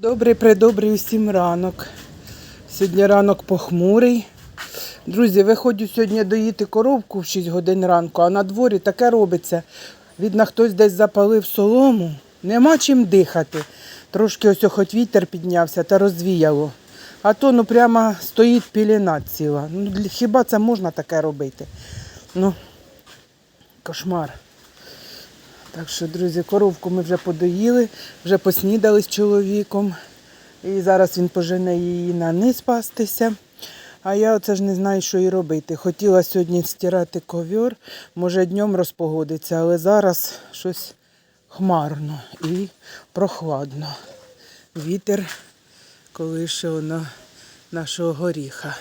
Добрий придобрий усім ранок. Сьогодні ранок похмурий. Друзі, виходжу сьогодні доїти коровку в 6 годин ранку, а на дворі таке робиться. Видно, хтось десь запалив солому. Нема чим дихати. Трошки ось хоч вітер піднявся та розвіяло. А то ну прямо стоїть піліна ціла. Ну, хіба це можна таке робити? Ну, кошмар. Так що, друзі, коровку ми вже подоїли, вже поснідали з чоловіком. І зараз він пожене її на низ пастися. А я оце ж не знаю, що і робити. Хотіла сьогодні стирати ковер, може днем розпогодиться, але зараз щось хмарно і прохладно. Вітер колише воно нашого горіха.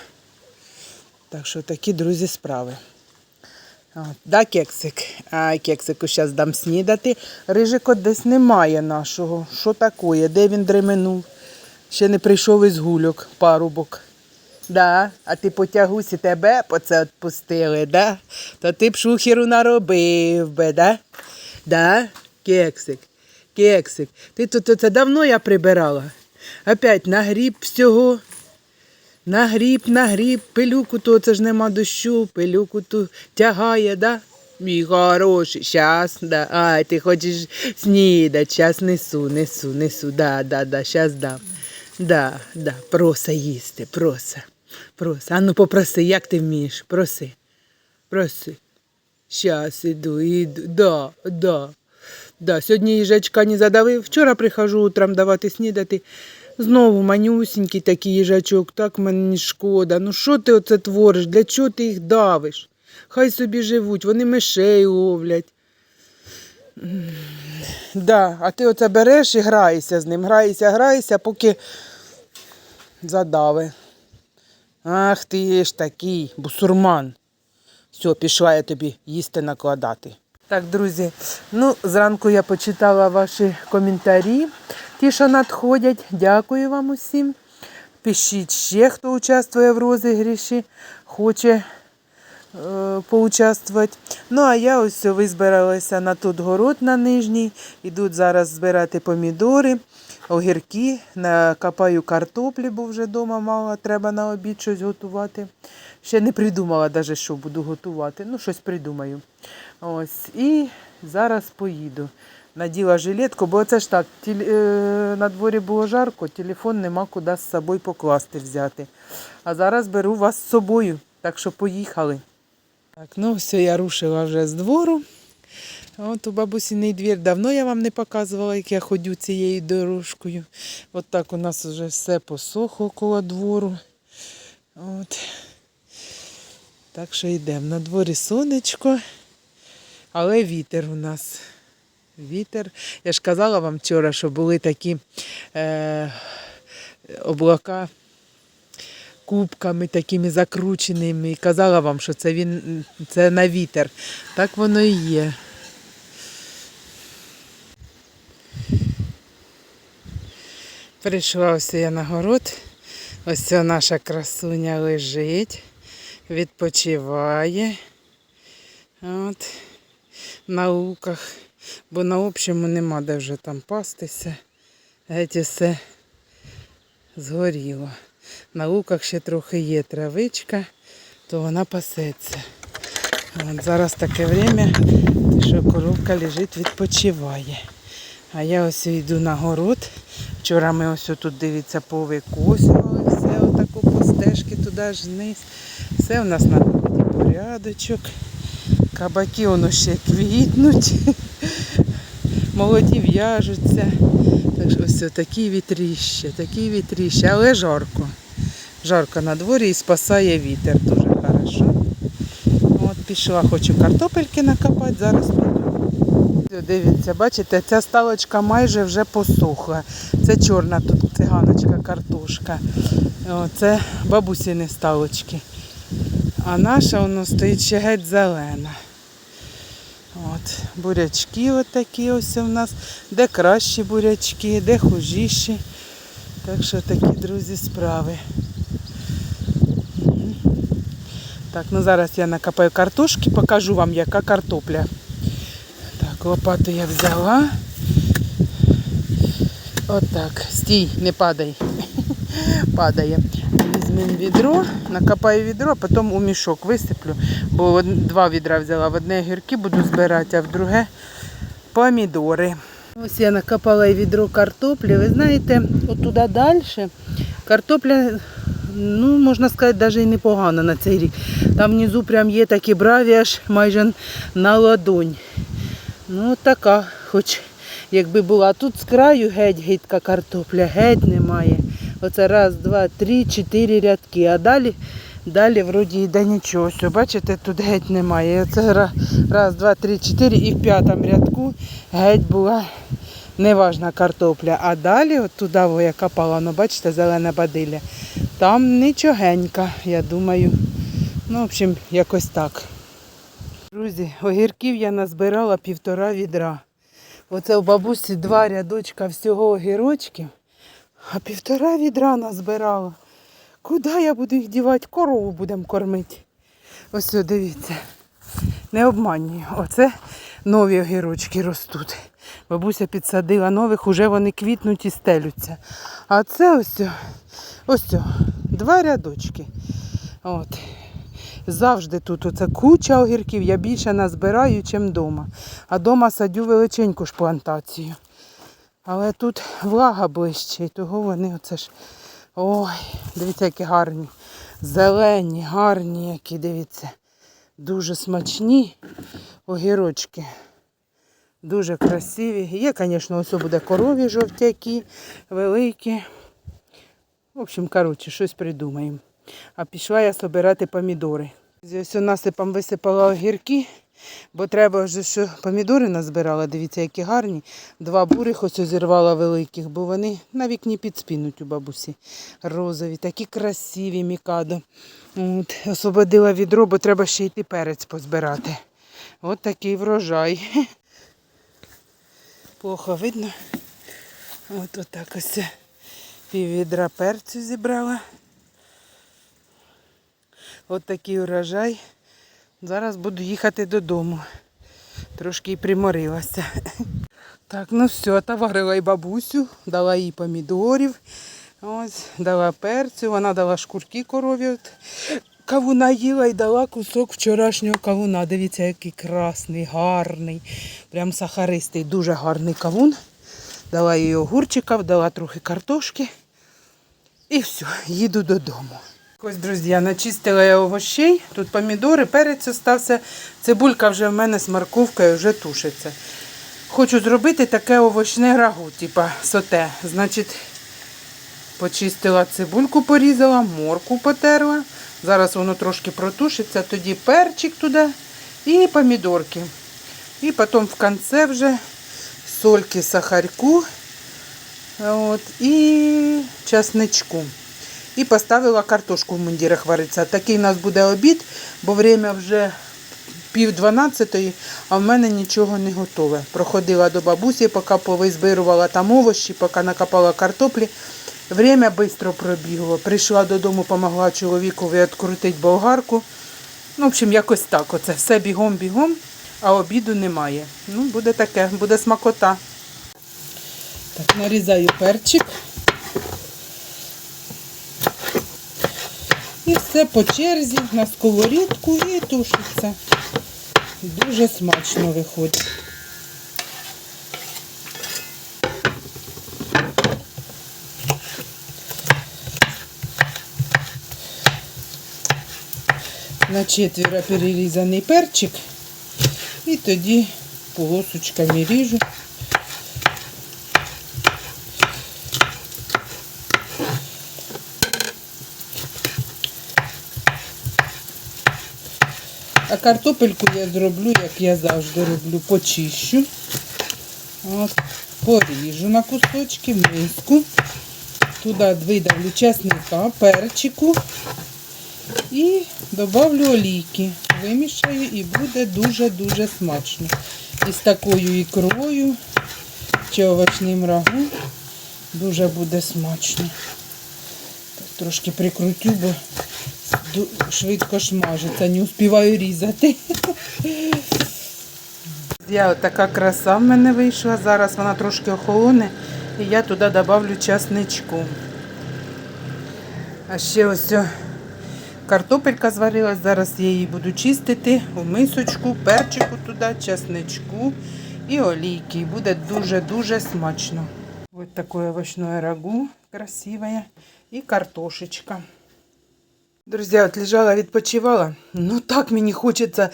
Так що такі, друзі, справи. Да, кексик? А, кексику зараз дам снідати. Рижико десь немає нашого. Що таке? Де він дременув? Ще не прийшов із гульок, парубок. Да, а ти потягусь і тебе по це відпустили, да? То ти б шухеру наробив би, да? Да, кексик, кексик. Ти тут це давно я прибирала. Опять нагріб всього. Нагріб, нагріб, пилюку то це ж нема дощу, пилюку ту тягає, да? Мій хороший, щас, да. Ай, ти хочеш снідати, щас несу, несу, несу, да, да, да, щас дам. Да, да, проса їсти, проса, проса. А ну попроси, як ти вмієш? Проси, проси. Щас іду, іду, да, да. Да, сьогодні їжачка не задавив. Вчора прихожу утром давати снідати. Знову манюсінький такий їжачок, так мені шкода. Ну що ти оце твориш? Для чого ти їх давиш? Хай собі живуть, вони мишей ловлять. Да, а ти оце береш і граєшся з ним, граєшся, граєшся, поки задави. Ах ти ж такий бусурман. Все, пішла я тобі їсти накладати. Так, друзі, ну зранку я почитала ваші коментарі, ті, що надходять. Дякую вам усім. Пишіть ще, хто участвує в розігріші, хоче е, поучаствувати. Ну, а я ось визбиралася на тут город на нижній. Ідуть зараз збирати помідори, огірки, накопаю картоплі, бо вже вдома мало, треба на обід щось готувати. Ще не придумала навіть, що буду готувати. Ну, щось придумаю. Ось. І зараз поїду. Наділа жилетку, бо це ж так, тіль, е, на дворі було жарко, телефон нема куди з собою покласти взяти. А зараз беру вас з собою, так що поїхали. Так, ну все, я рушила вже з двору. От у бабусіний двір давно я вам не показувала, як я ходю цією дорожкою. От так у нас вже все посохло коло двору. От. Так що йдемо. На дворі сонечко, але вітер у нас. Вітер. Я ж казала вам вчора, що були такі е, облака кубками такими закрученими. І казала вам, що це він це на вітер. Так воно і є. Прийшла ось я на город. Ось ця наша красуня лежить, відпочиває. От, на луках, бо на общому нема де вже там пастися. Геть все згоріло. На луках ще трохи є травичка, то вона пасеться. От зараз таке время, що коровка лежить, відпочиває. А я ось йду на город. Вчора ми ось тут, дивіться, повикосювали все, отаку по стежки туди аж вниз. Все у нас на порядочок. Кабаки воно ще квітнуть, молоді в'яжуться. Так що ось такі вітріще, такі вітріще, але жарко. Жарко на дворі і спасає вітер. Дуже хорошо. От пішла, хочу картопельки накопати, зараз. Дивіться, бачите, ця сталочка майже вже посохла. Це чорна тут циганочка, картошка. О, Це бабусіни сталочки. А наша воно стоїть ще геть зелена. От, бурячки от такі ось у нас. Де кращі бурячки, де хужіші. Так що такі, друзі, справи. Так, ну зараз я накопаю картошки, покажу вам, яка картопля. Так, лопату я взяла. Отак. Стій, не падай. Падає. Візьмемо відро, накопаю відро, а потім у мішок висиплю, бо два відра взяла. В одне гірки буду збирати, а в друге помідори. Ось я накопала відро картоплі. Ви знаєте, отуди далі картопля, ну, можна сказати, навіть і непогана на цей рік. Там внизу прям є такі браві аж майже на ладонь. Ну, така, хоч якби була. Тут з краю геть гидка картопля, геть немає. Оце раз, два, три, чотири рядки. А далі, далі вроді йде нічого. Все, бачите, тут геть немає. І Оце раз, два, три, чотири і в п'ятому рядку геть була неважна картопля. А далі, от туди, я копала, ну бачите, зелена бадилля. Там нічогенька, я думаю. Ну, в общем, якось так. Друзі, огірків я назбирала півтора відра. Оце у бабусі два рядочка всього огірочків, а півтора відра назбирала. Куди я буду їх дівати? Корову будемо кормити. Ось о, дивіться. Не обманюю. Оце нові огірочки ростуть. Бабуся підсадила нових, уже вони квітнуть і стелються. А це ось, ось два рядочки. От. Завжди тут оце куча огірків, я більше назбираю, ніж вдома. А вдома садю величеньку ж плантацію. Але тут влага ближче, і того вони оце ж. Ой, дивіться, які гарні. Зелені, гарні, які, дивіться. Дуже смачні огірочки. Дуже красиві. Є, звісно, ось буде корові жовтякі, великі. В общем, коротше, щось придумаємо. А пішла я збирати помідори. Ось насипом висипала огірки, бо треба вже, що помідори назбирала. Дивіться, які гарні. Два бурих ось зірвала великих, бо вони на вікні підспінуть у бабусі. Розові, такі красиві мікадо. От, освободила відро, бо треба ще йти перець позбирати. От такий врожай. Плохо видно. От отак ось пів перцю зібрала. От такий урожай. Зараз буду їхати додому. Трошки і приморилася. Так, ну все, товарила і бабусю, дала їй помідорів. Ось, дала перцю, вона дала шкурки корові. От. Кавуна їла і дала кусок вчорашнього кавуна. Дивіться, який красний, гарний, прям сахаристий, дуже гарний кавун. Дала їй огурчиків, дала трохи картошки. І все, їду додому. Ось, друзі, начистила я овощей. Тут помідори, перець остався. Цибулька вже в мене з морковкою вже тушиться. Хочу зробити таке овочне рагу, типа соте. Значить, почистила цибульку, порізала, морку потерла. Зараз воно трошки протушиться, тоді перчик туди і помідорки. І потім в кінці вже сольки, сахарку от, і часничку. І поставила картошку в мундірах вариться. Такий у нас буде обід, бо время вже пів дванадцятої, а в мене нічого не готове. Проходила до бабусі, поки повизбирувала там овощі, поки накопала картоплі. Время швидко пробігло. Прийшла додому, допомогла чоловікові відкрутити болгарку. Ну, в общем, якось так. Оце все бігом-бігом, а обіду немає. Ну, буде таке, буде смакота. Так, нарізаю перчик. Все по черзі на сковорідку і тушиться. Дуже смачно виходить. На четверо перерізаний перчик. І тоді полосочками ріжу. Картопельку я зроблю, як я завжди роблю, почищу. От, поріжу на кусочки, миску. Туди видавлю чесника, перчику і додавлю олійки. Вимішаю і буде дуже-дуже смачно. І з такою ікрою чи овочним рагу дуже буде смачно. Трошки прикрутю, бо швидко шмажиться, не успіваю різати. Я така краса в мене вийшла. Зараз вона трошки охолоне. І я туди добавлю часничку. А ще ось картопелька зварилась. Зараз я її буду чистити у мисочку, перчику туди, часничку і олійки. І буде дуже-дуже смачно. Ось таке овощное рагу красивое. І картошечка. Друзі, от лежала, відпочивала. Ну так мені хочеться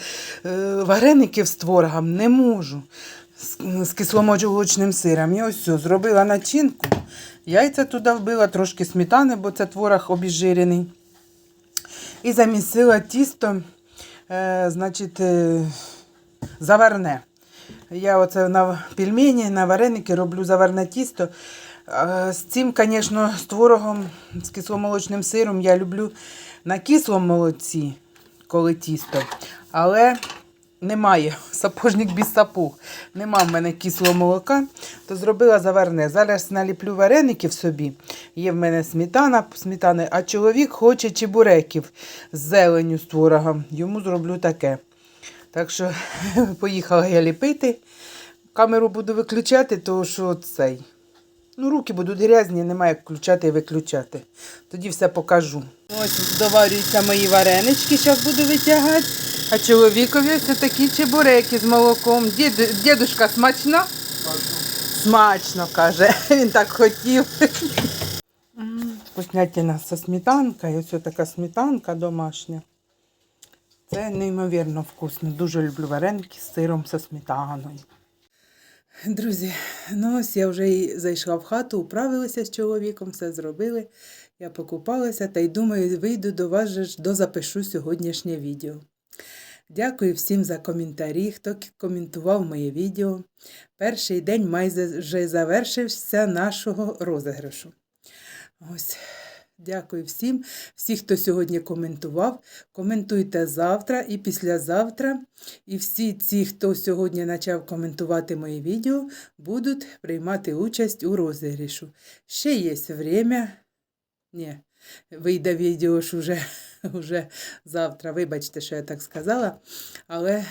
е, вареників з творогом, не можу. З, з кисломолочним сиром. Я ось все, зробила начинку. Яйця туди вбила, трошки сметани, бо це творог обіжирений. І замісила тісто, е, значить, е, заварне. Я оце на пельмені, на вареники роблю заварне тісто. Е, З цим, звісно, з творогом, з кисломолочним сиром я люблю на кислому молоці, коли тісто. Але немає, сапожник без сапог. Нема в мене кислого молока, то зробила заварне. Зараз наліплю вареників собі. Є в мене сметана, сметани, а чоловік хоче чебуреків з зеленю, з творогом. Йому зроблю таке. Так що поїхала я ліпити. Камеру буду виключати, тому що цей. Ну, руки будуть грязні, немає як включати і виключати. Тоді все покажу. Ось доварюються мої варенички, зараз буду витягати. А чоловікові ось такі чебуреки з молоком. Діду, дідушка, смачно? Смачно, каже. Він так хотів. Вкуснятина зі сметанкою. Ось така сметанка домашня. Це неймовірно вкусно. Дуже люблю вареники з сиром зі сметаною. Друзі, ну ось я вже і зайшла в хату, управилася з чоловіком, все зробили. Я покупалася та й думаю, вийду до вас ж дозапишу сьогоднішнє відео. Дякую всім за коментарі, хто коментував моє відео. Перший день майже завершився нашого розіграшу. Ось. Дякую всім, всі, хто сьогодні коментував. Коментуйте завтра і післязавтра. І всі ці, хто сьогодні почав коментувати мої відео, будуть приймати участь у розіграшу. Ще є время. Ні, вийде відео ж уже, уже завтра. Вибачте, що я так сказала. Але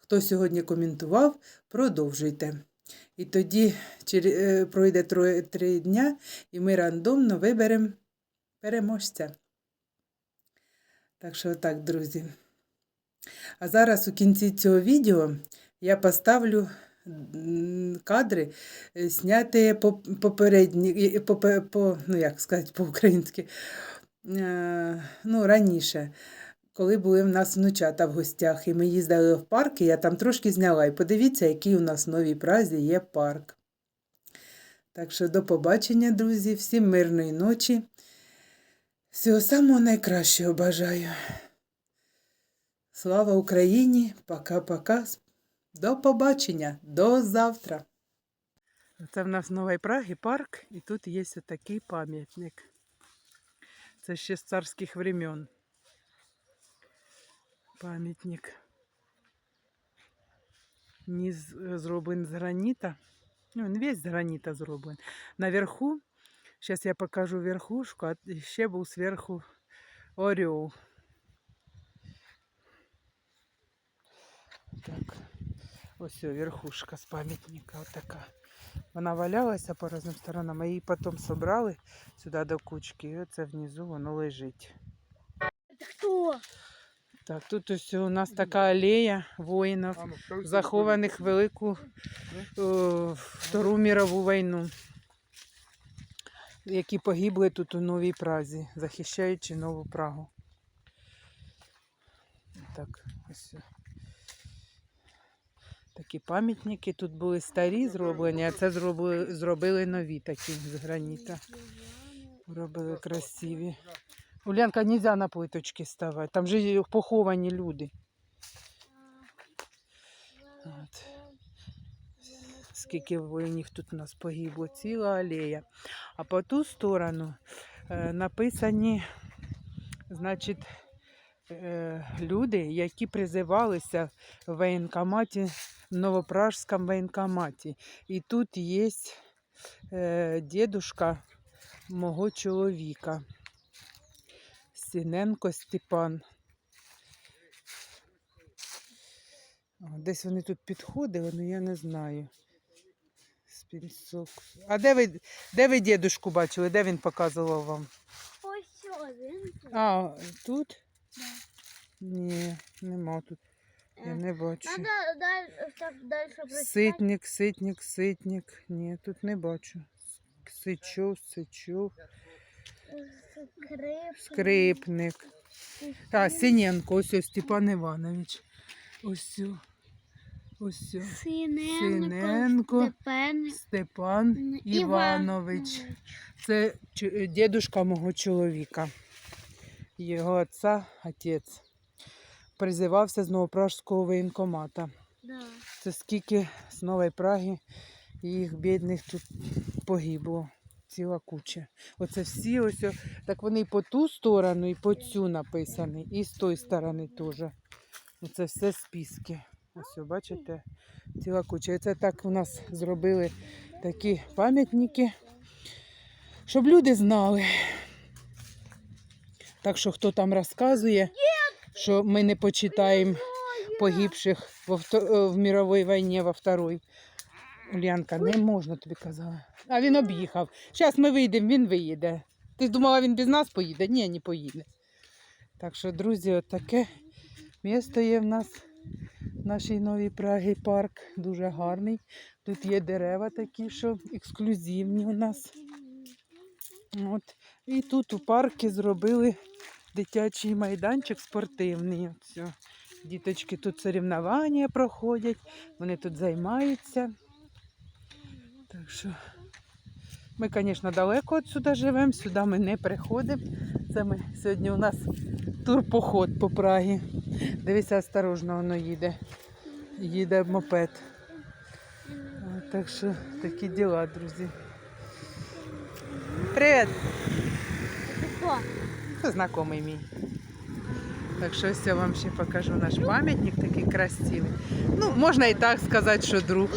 хто сьогодні коментував, продовжуйте. І тоді е, пройде три дня, і ми рандомно виберемо переможця. Так що так, друзі. А зараз у кінці цього відео я поставлю кадри, е, зняті по- попередні, по, по, по, ну як сказати по-українськи, е, ну, раніше, коли були в нас внучата в гостях, і ми їздили в парк, і я там трошки зняла. І подивіться, який у нас в Новій Празі є парк. Так що до побачення, друзі, всім мирної ночі. Всього самого найкращого бажаю. Слава Україні! Пока-пока. До побачення, до завтра. Це в нас в Новій Прагі парк, і тут є такий пам'ятник. Це ще з царських времен. Пам'ятник. Низ е, зроблений з граніта. Ну, він весь з граніта зроблений. Наверху, зараз я покажу верхушку, а ще був зверху орел. Так, ось о, верхушка з пам'ятника, от така. Вона валялася по різним сторонам, а її потім собрали сюди до кучки, і оце внизу воно лежить. Кто? Так, тут ось у нас така алея воїнів, захованих в Велику е, Втору мірову війну, Які погибли тут у Новій Празі, захищаючи Нову Прагу. Так, ось. Такі пам'ятники тут були старі зроблені, а це зробили, зробили нові такі з граніта. Робили красиві. Улянка, нельзя на плиточки ставати, там же поховані люди. От. Скільки воїнів тут у нас погибло, ціла алея. А по ту сторону е, написані, значить, е, люди, які призивалися в воєнкоматі, в Новопражському воєнкоматі. І тут є е, дідушка мого чоловіка. Сіненко Степан. Десь вони тут підходили, але я не знаю. З Пінсок. А де ви, де ви дідушку бачили? Де він показував вам? Ось він. тут. А, тут? Да. Ні, нема тут. Я Е, не бачу. Надо далі, так далі. Ситник, ситник, ситник. Ні, тут не бачу. Сичу, сичу, Скрип. скрипник. А, Синенко, ось ось Степан Іванович. Ось. о, Ось. Синенко. Синенко. Степан. Степан Іванович. Іванович. Це ч- дідушка мого чоловіка. Його отця, отець. Призивався з Новопражського воєнкомата. Да. Це скільки з Нової Праги їх бідних тут погибло. Ціла куча. Оце всі ось, так вони і по ту сторону, і по цю написані, і з тої сторони теж. Оце все списки. Ось, бачите, ціла куча. І це так у нас зробили такі пам'ятники, щоб люди знали. Так що хто там розказує, що ми не почитаємо погибших во вто- е, в мировій війні во второй. Ульянка, не можна тобі казала. А він об'їхав. Зараз ми вийдемо, він виїде. Ти думала, він без нас поїде? Ні, не поїде. Так що, друзі, от таке місто є в нас нашій новій Прагі парк. Дуже гарний. Тут є дерева такі, що ексклюзивні у нас. От. І тут у парку зробили дитячий майданчик спортивний. От все. Діточки тут соревнування проходять, вони тут займаються. Так що ми, звісно, далеко відсюди живемо, сюди ми не приходимо. Це ми сьогодні у нас турпоход по Прагі. Дивися, осторожно воно їде. Їде мопед. Так що такі діла, друзі. Привіт! Це знайомий мій. Так що ось я вам ще покажу наш пам'ятник такий красивий. Ну, можна і так сказати, що друг.